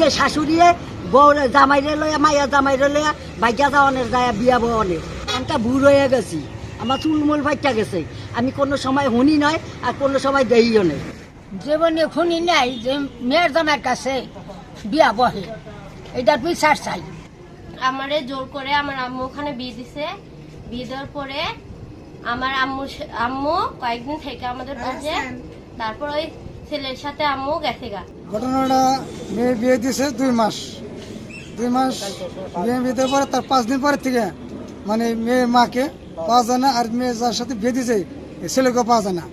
যে শাশুড়িয়ে বউ জামাইরে লইয়া মাইয়া জামাইরে লইয়া ভাইয়া যাওয়ানের যায় বিয়া বওয়ানের আমটা ভুল হয়ে গেছি। আমার চুলমুল ভাইটা গেছে। আমি কোনো সময় শুনি নয় আর কোনো সময় দেইও নেই। জীবনে শুনি নাই যে মেয়ের জনের কাছে বিয়া বহে। এটা বিচার চাই। আমারে জোর করে আমার আম্মু ওখানে বিয়ে দিছে। বিয়ে দেওয়ার পরে আমার আম্মু আম্মু কয়েকদিন থেকে আমাদের কাছে তারপর ওই ছেলের সাথে আম্মু গেছে গা। ঘটনাটা মেয়ে বিয়ে দিয়েছে দুই মাস। দুই মাস বিয়ে বিয়ে পরে তার পাঁচ দিন পরে থেকে মানে মেয়ের মাকে পাওয়া যায় না আর মেয়ে যার সাথে বিয়ে দিয়েছে ছেলেকেও পাওয়া যায় না।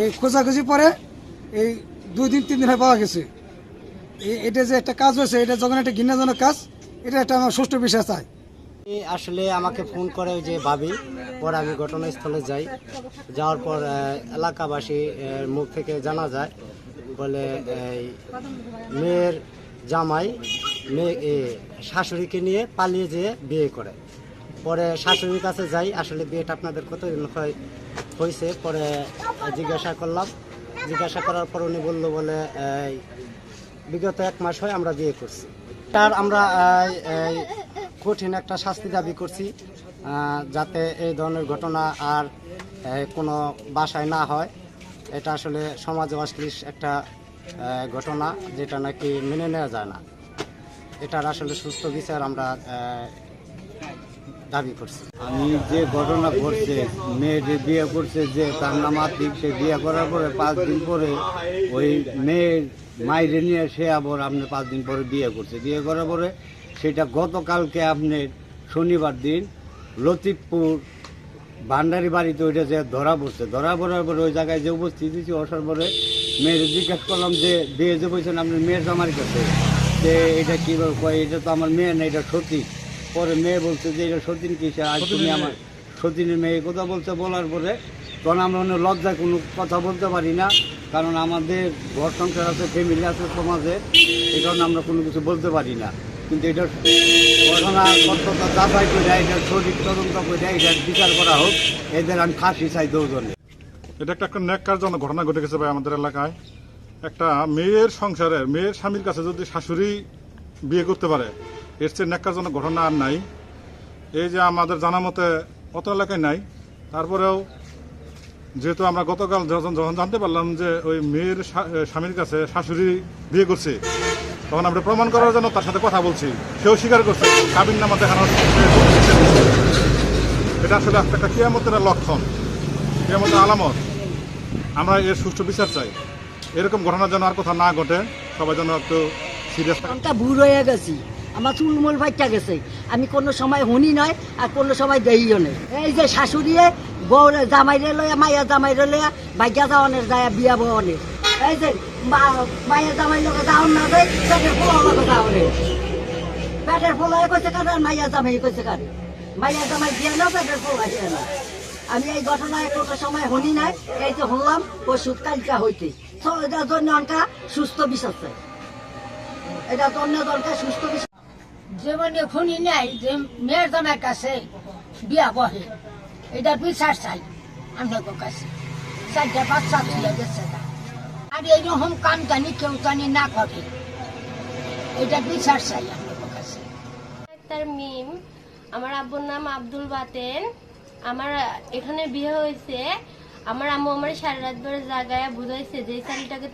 এই খোঁজাখুঁজি পরে এই দুই দিন, তিন দিন হয় পাওয়া গেছে। এটা যে একটা কাজ হয়েছে, এটা যখন একটা ঘৃণাজনক কাজ, এটা একটা আমার সুষ্ঠু বিশ্বাস এই আসলে আমাকে ফোন করে যে ভাবি, পরে আমি ঘটনাস্থলে যাই। যাওয়ার পর এলাকাবাসী মুখ থেকে জানা যায়, বলে, এই মেয়ের জামাই, মেয়ে শাশুড়িকে নিয়ে পালিয়ে যেয়ে বিয়ে করে। পরে শাশুড়ির কাছে যাই, আসলে বিয়েটা আপনাদের হয় হয়েছে পরে জিজ্ঞাসা করলাম। জিজ্ঞাসা করার পর উনি বলল, বলে বিগত এক মাস হয় আমরা বিয়ে করছি। তার আমরা কঠিন একটা শাস্তি দাবি করছি যাতে এই ধরনের ঘটনা আর কোনো বাসায় না হয়। এটা আসলে সমাজে অশ্লীল একটা ঘটনা যেটা নাকি মেনে নেওয়া যায় না। এটার আসলে সুস্থ বিচার আমরা দাবি করছি। আমি যে ঘটনা ঘটছে মেয়ে যে বিয়ে করছে যে তার নাম আতিক, সে বিয়ে করার পরে পাঁচ দিন পরে ওই মেয়ের মাইরে নিয়ে সে আবার আপনি পাঁচ দিন পরে বিয়ে করছে। বিয়ে করার পরে সেটা গতকালকে আপনার শনিবার দিন লতিফপুর ভান্ডারি বাড়িতে ওইটা যে ধরা পড়ছে ধরা পড়ার পরে ওই জায়গায় যে উপস্থিত হয়েছি আসার পরে মেয়ের জিজ্ঞাসা করলাম যে বিয়ে যে বলছেন আপনার মেয়ের জামার কাছে। যে এটা কীভাবে কয় এটা তো আমার মেয়ে না এটা সতী পরে মেয়ে বলছে যে এটা সতীন কি আজ তুমি আমার সতীনের মেয়ে। কথা বলছে বলার পরে তখন আমরা অনেক লজ্জায় কোনো কথা বলতে পারি না কারণ আমাদের ঘর সংসার আছে ফ্যামিলি আছে সমাজে এই কারণে আমরা কোনো কিছু বলতে পারি না। কিন্তু এটা ঘটনা সত্যতা যাচাই করে এটা সঠিক তদন্ত করে এটা বিচার করা হোক, এদের আমি ফাঁসি চাই দুজনে এটা একটা একটা ন্যাক্কারজনক ঘটনা ঘটে গেছে ভাই আমাদের এলাকায়। একটা মেয়ের সংসারের, মেয়ের স্বামীর কাছে যদি শাশুড়ি বিয়ে করতে পারে, এর চেয়ে ন্যাক্কারজনক ঘটনা আর নাই। এই যে আমাদের জানা মতে অত এলাকায় নাই। তারপরেও যেহেতু আমরা গতকাল যখন জানতে পারলাম যে ওই মেয়ের স্বামীর কাছে শাশুড়ি বিয়ে করছে তখন আমরা প্রমাণ করার জন্য তার সাথে কথা বলছি। সেও স্বীকার করছে, কাবিন নামা দেখানোর এটা আসলে একটা কিয়ামতের লক্ষণ, কিয়ামতের আলামত। আমরা এর সুষ্ঠু বিচার চাই। এরকম ঘটনা যেন আর কোথাও না ঘটে, সবাই যেন একটু সিরিয়াস আমটা হয়ে গেছি। আমার চুলমুল ভাইটা গেছে। আমি কোনো সময় শুনি নয় আর কোনো সময় দেইও নেই। এই যে শাশুড়িয়ে বউ জামাইরে লইয়া মাইয়া জামাইরে লইয়া ভাইয়া যাওয়ানের যায়, বিয়া বওয়ানের এই যে না দেয় কারণ মাইয়া জামাই জামাই দিয়ে না আমি এই ঘটনায় কোনো সময় শুনি নাই, এই তো শুনলাম, ওষুধ কালকা হইতে। তো এটার জন্য অনকা সুস্থ বিশ্বাস এটার জন্য সুস্থ বিশ্বাস। জীবনে শুনি নাই যে মেয়ের জনের কাছে বিয়া বহে এটা বিচার চাই। আপনাদের কাছে। চারটা বাচ্চা তুলে গেছে। না। আর এইরকম কেউ না করে। এটা বিচার চাই তার মিম, আমার আব্বুর নাম আব্দুল বাতেন। আমার, এখানে বিয়ে হয়েছে। আমার আম্মু আমার সারা রাত ধরে বুঝাইছে যে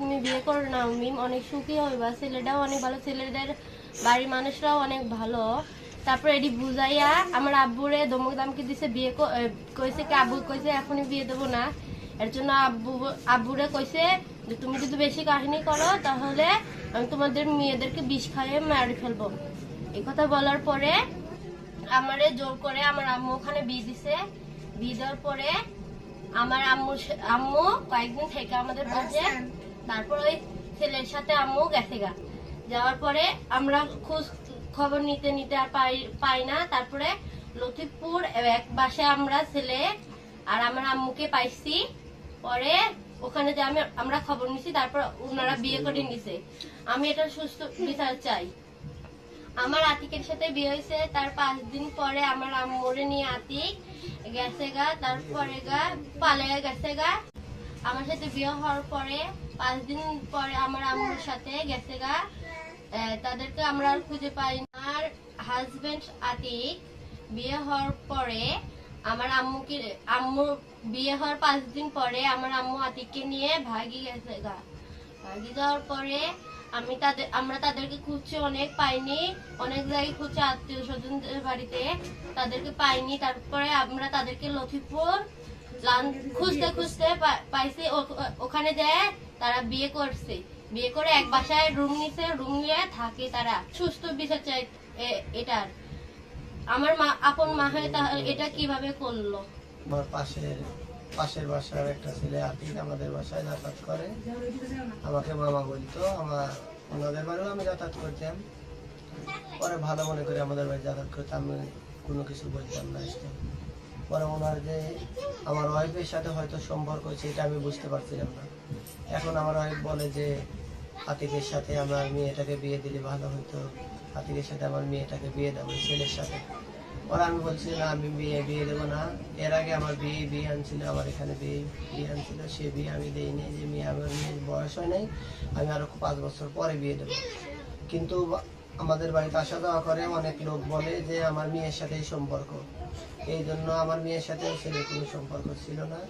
তুমি বিয়ে করো না, মিম। অনেক সুখী হইবা। ছেলেটাও অনেক ভালো। ছেলেদের বাড়ির মানুষরাও অনেক ভালো। তারপর এটি বুঝাইয়া আমার আব্বুরে দমক দামকে দিছে, বিয়ে কইছে কি, আব্বু কইছে, এখনই বিয়ে দেবো না। এর জন্য আব্বু, আব্বুরে কইছে যে তুমি যদি বেশি কাহিনী করো, তাহলে আমি তোমাদের মেয়েদেরকে বিষ খাইয়ে মারি ফেলব। এই কথা বলার পরে আমারে জোর করে আমার আম্মু ওখানে বিয়ে দিছে। বিয়ে দেওয়ার পরে আমার আম্মু আম্মু কয়েকদিন থেকে আমাদের কাছে তারপর ওই ছেলের সাথে আম্মু গেছে গা। যাওয়ার পরে আমরা খোঁজ খবর নিতে নিতে আর পাই পাই না। তারপরে লতিফপুর এক বাসে আমরা ছেলে আর আমার আম্মুকে পাইছি। পরে ওখানে যে আমি আমরা খবর নিছি, তারপর ওনারা বিয়ে করে নিছে। আমি এটা সুস্থ বিচার চাই। আমার আতিকের সাথে বিয়ে হয়েছে, তার পাঁচ দিন পরে আমার আম্মুরে নিয়ে আতিক গেছে গা, তারপরে গা পালিয়ে গেছে গা। আমার সাথে বিয়ে হওয়ার পরে, পাঁচ দিন পরে আমার আম্মুর সাথে গেছে গা। তাদেরকে আমরা আর খুঁজে পাই না। আর হাজবেন্ড আতিক বিয়ে হওয়ার পরে আমার আম্মুকে আম্মু বিয়ে হওয়ার পাঁচ দিন পরে আমার আম্মু আতিককে নিয়ে ভাগি গেছে গা। ভাগি যাওয়ার পরে আমি তাদের আমরা তাদেরকে খুঁজছি, অনেক পাইনি। অনেক জায়গায় খুঁজছি, আত্মীয় স্বজনদের বাড়িতে তাদেরকে পাইনি। তারপরে আমরা তাদেরকে লক্ষ্মীপুর খুঁজতে খুঁজতে পাইছি। ওখানে যায় তারা বিয়ে করছে। বিয়ে করে এক বাসায় রুম নিছে। রুম নিয়ে থাকে তারা। সুস্থ বিচার চাই এটার। আমার মা, আপন মা হয়ে এটা কীভাবে করল? আমার পাশের পাশের বাসার একটা ছেলে আতিক আমাদের বাসায় যাতায়াত করে। আমাকে মামা বলতো, আমার ওনাদের বাড়িও আমি যাতায়াত করতাম। পরে ভালো মনে করে আমাদের বাড়ি যাতায়াত করতাম কোনো কিছু বলতাম না পরে ওনার যে আমার ওয়াইফের সাথে হয়তো সম্পর্ক হয়েছে, এটা আমি বুঝতে পারছিলাম না। এখন আমার ওয়াইফ বলে যে, আতিকের সাথে আমার মেয়েটাকে বিয়ে দিলে ভালো হতো। আতিকের সাথে আমার মেয়েটাকে বিয়ে দেবো ছেলের সাথে। পরে আমি বলছি, না, আমি বিয়ে বিয়ে দেবো না। এর আগে আমার বিয়ে বিয়ে আনছিল, আমার এখানে বিয়ে বিয়ে আনছিল। সে বিয়ে আমি দিইনি, যে মেয়ে আমার মেয়ের বয়স হয় নাই, আমি আরও পাঁচ বছর পরে বিয়ে দেবো। কিন্তু আমাদের বাড়িতে আসা যাওয়া করে অনেক লোক বলে যে, আমার মেয়ের সাথেই সম্পর্ক। এই জন্য আমার মেয়ের সাথে ছেলে কোনো সম্পর্ক ছিল না।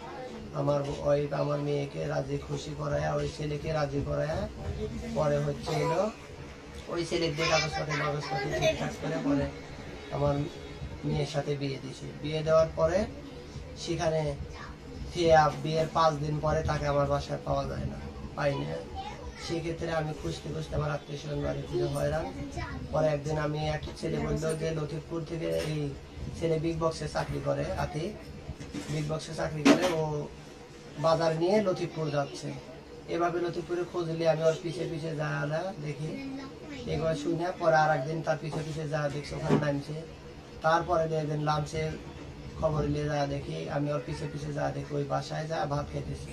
আমার ওয়াইফ আমার মেয়েকে রাজি, খুশি করায়, ওই ছেলেকে রাজি করায় পরে হচ্ছে এলো ওই ছেলের দিয়ে কাগজপাতি কাগজপাতি ঠিকঠাক করে, পরে আমার মেয়ের সাথে বিয়ে দিয়েছি। বিয়ে দেওয়ার পরে সেখানে আ- বিয়ের পাঁচ দিন পরে তাকে আমার বাসায় পাওয়া যায় না, পাই না। সেক্ষেত্রে আমি খুঁজতে খুঁজতে আমার আত্মীয় স্বজন বাড়ি থেকে হয়রান। পরে একদিন আমি এক ছেলে বলল যে, লতিফপুর থেকে এই ছেলে বিগ বক্সে চাকরি করে আতি বিগ বক্সে চাকরি করে, ও বাজার নিয়ে লতিফপুর যাচ্ছে। এভাবে লতিফপুরে খুঁজলে আমি ওর পিছে পিছে যা দেখি। এগুলো শুনে পরে আর একদিন তার পিছে পিছে যা দেখছি, ওখানে নামছে। তারপরে একদিন লামছে খবর নিয়ে যা দেখি, আমি ওর পিছে পিছে যা দেখি, ওই বাসায় যা ভাত খেতেছি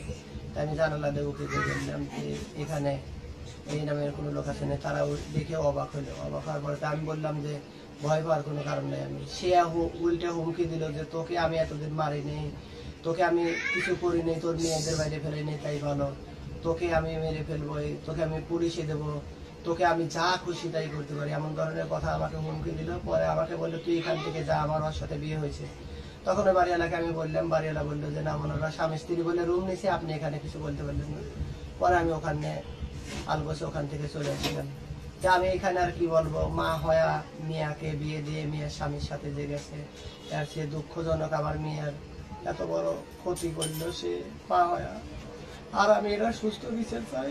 তাই আমি জানালা উঠে দিয়ে বললাম যে এখানে এই নামের কোনো লোক আছে না, তারা দেখে অবাক হলো। অবাক হওয়ার পরে আমি বললাম যে ভয় পাওয়ার কোনো কারণ নেই আমি। সে উল্টে হুমকি দিল যে তোকে আমি এতদিন মারিনি, তোকে আমি কিছু করি নেই তোর মেয়েদের বাইরে ফেলে নেই তাই ভালো। তোকে আমি মেরে ফেলব তোকে আমি পুলিশে দেবো, তোকে আমি যা খুশি তাই করতে পারি। এমন ধরনের কথা আমাকে হুমকি দিল। পরে আমাকে বলল, তুই এখান থেকে যা, আমার ওর সাথে বিয়ে হয়েছে। তখন ওই বাড়িওয়ালাকে আমি বললাম, বাড়িওয়ালা বলল যে, না ওনারা স্বামী স্ত্রী বলে রুম নিছে আপনি এখানে কিছু বলতে পারলেন না। পরে আমি ওখানে আলবসে ওখান থেকে চলে আসলাম। যে আমি এখানে আর কি বলব? মা হয়া, মিয়াকে বিয়ে দিয়ে মেয়ের স্বামীর সাথে যে গেছে আর সে দুঃখজনক আমার মেয়ের এত বড় ক্ষতি করল সে, মা হয়া। আর আমি এটা সুস্থ বিচার চাই।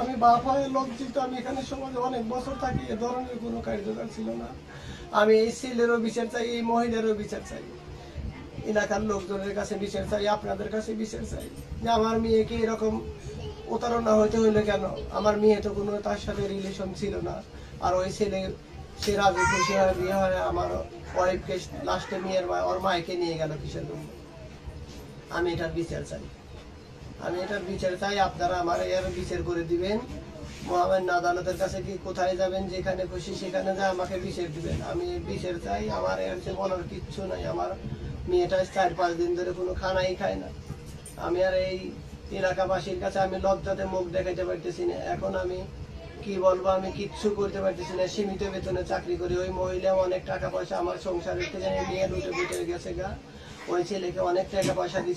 আমি বাপ হয়ে লজ্জিত, আমি এখানে সমাজে অনেক বছর থাকি, এ ধরনের কোনো কার্যকর ছিল না। আমি এই ছেলেরও বিচার চাই, এই মহিলারও বিচার চাই। এলাকার লোকজনের কাছে বিচার চাই, আপনাদের কাছে বিচার চাই। যে আমার মেয়েকে এরকম প্রতারণা হইতে হইল কেন? আমার মেয়ে তো কোনো তার সাথে রিলেশন ছিল না। আর ওই ছেলে, সে রাজি খুশি হয়ে, বিয়ে হয়, আমার ওয়াইফকে লাস্টে মেয়ের ওর মাইকে নিয়ে গেল কিসের জন্য? আমি এটার বিচার চাই। আমি এটার বিচার চাই, আপনারা আমার এর বিচার করে দিবেন। মহামান্য আদালতের কাছে কি কোথায় যাবেন, যেখানে খুশি সেখানে যা, আমাকে বিচার দিবেন। আমি বিচার চাই, আমার এর চেয়ে বলার কিচ্ছু নাই। আমার মেয়েটা চার, পাঁচ দিন ধরে কোনো খানাই খায় না। আমি আর এই এলাকাবাসীর কাছে আমি লজ্জাতে মুখ দেখাইতে পারতেছি না। এখন আমি কি বলব, আমি কিচ্ছু করতে পারতেছি না। সীমিত বেতনে চাকরি করি। ওই মহিলা অনেক টাকা পয়সা আমার সংসারের থেকে নিয়ে লুটে পুটে গেছে গা। ওই ছেলেকে অনেক টাকা পয়সা দিচ্ছে